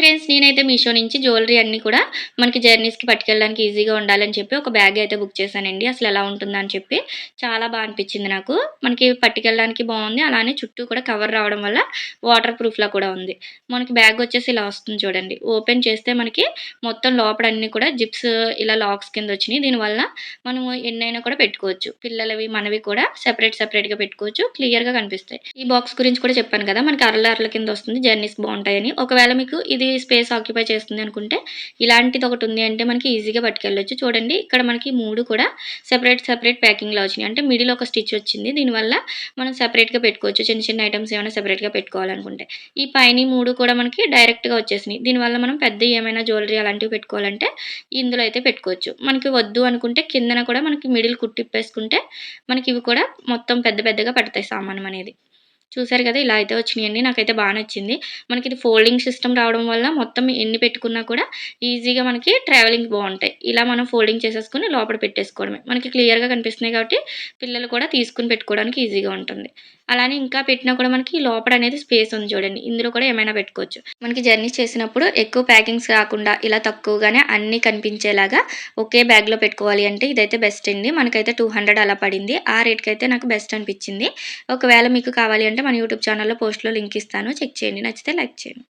Friends నేనైతే మీషో నుంచి jewellery అన్నీ కూడా మనకి జర్నీస్కి పట్టుకెళ్ళడానికి ఈజీగా ఉండాలని చెప్పి ఒక బ్యాగ్ అయితే బుక్ చేశానండి. అసలు ఎలా ఉంటుందని చెప్పి చాలా బాగా అనిపించింది నాకు. మనకి పట్టుకెళ్ళడానికి బాగుంది. అలానే చుట్టూ కూడా కవర్ రావడం వల్ల వాటర్ ప్రూఫ్లా కూడా ఉంది. మనకి బ్యాగ్ వచ్చేసి ఇలా వస్తుంది చూడండి. ఓపెన్ చేస్తే మనకి మొత్తం లోపల అన్ని కూడా జిప్స్ ఇలా లాక్స్ కింద వచ్చినాయి. దీనివల్ల మనము ఎన్నైనా కూడా పెట్టుకోవచ్చు. పిల్లలవి మనవి కూడా సెపరేట్ సెపరేట్గా పెట్టుకోవచ్చు. క్లియర్గా కనిపిస్తాయి. ఈ బాక్స్ గురించి కూడా చెప్పాను కదా మనకి అరల అరల కింద వస్తుంది. జర్నీస్ బాగుంటాయని. ఒకవేళ మీకు ఇది స్పేస్ ఆక్యుపై చేస్తుంది అనుకుంటే ఇలాంటిది ఒకటి ఉంది అంటే మనకి ఈజీగా పట్టుకెళ్ళొచ్చు. చూడండి ఇక్కడ మనకి మూడు కూడా సెపరేట్ సెపరేట్ ప్యాకింగ్లో వచ్చినాయి. అంటే మిడిల్ ఒక స్టిచ్ వచ్చింది. దీనివల్ల మనం సెపరేట్గా పెట్టుకోవచ్చు. చిన్న చిన్న ఐటమ్స్ ఏమైనా సెపరేట్గా పెట్టుకోవాలనుకుంటే. ఈ పైన మూడు కూడా మనకి డైరెక్ట్గా వచ్చేసినాయి. దీనివల్ల మనం పెద్ద ఏమైనా జ్యువెలరీ అలాంటివి పెట్టుకోవాలంటే ఇందులో అయితే పెట్టుకోవచ్చు. మనకి వద్దు అనుకుంటే కిందన కూడా మనకి మిడిల్ కుట్టిప్పేసుకుంటే మనకి ఇవి కూడా మొత్తం పెద్ద పెద్దగా పడతాయి సామానం అనేది. చూసారు కదా ఇలా అయితే వచ్చినాయండి. నాకైతే బాగా నచ్చింది. మనకి ఇది ఫోల్డింగ్ సిస్టమ్ రావడం వల్ల మొత్తం ఎన్ని పెట్టుకున్నా కూడా ఈజీగా మనకి ట్రావెలింగ్ బాగుంటాయి. ఇలా మనం ఫోల్డింగ్ చేసేసుకుని లోపల పెట్టేసుకోవడమే. మనకి క్లియర్గా కనిపిస్తున్నాయి కాబట్టి పిల్లలు కూడా తీసుకుని పెట్టుకోవడానికి ఈజీగా ఉంటుంది. అలానే ఇంకా పెట్టినా కూడా మనకి లోపల అనేది స్పేస్ ఉంది చూడండి. ఇందులో కూడా ఏమైనా పెట్టుకోవచ్చు. మనకి జర్నీ చేసినప్పుడు ఎక్కువ ప్యాకింగ్స్ కాకుండా ఇలా తక్కువగానే అన్నీ కనిపించేలాగా ఒకే బ్యాగ్లో పెట్టుకోవాలి అంటే ఇదైతే బెస్ట్ అండి. మనకైతే టూ హండ్రెడ్ అలా పడింది. ఆ రేట్కి అయితే నాకు బెస్ట్ అనిపించింది. ఒకవేళ మీకు కావాలి అంటే మన యూట్యూబ్ ఛానల్లో పోస్ట్లో లింక్ ఇస్తాను. చెక్ చేయండి. నచ్చితే లైక్ చేయండి.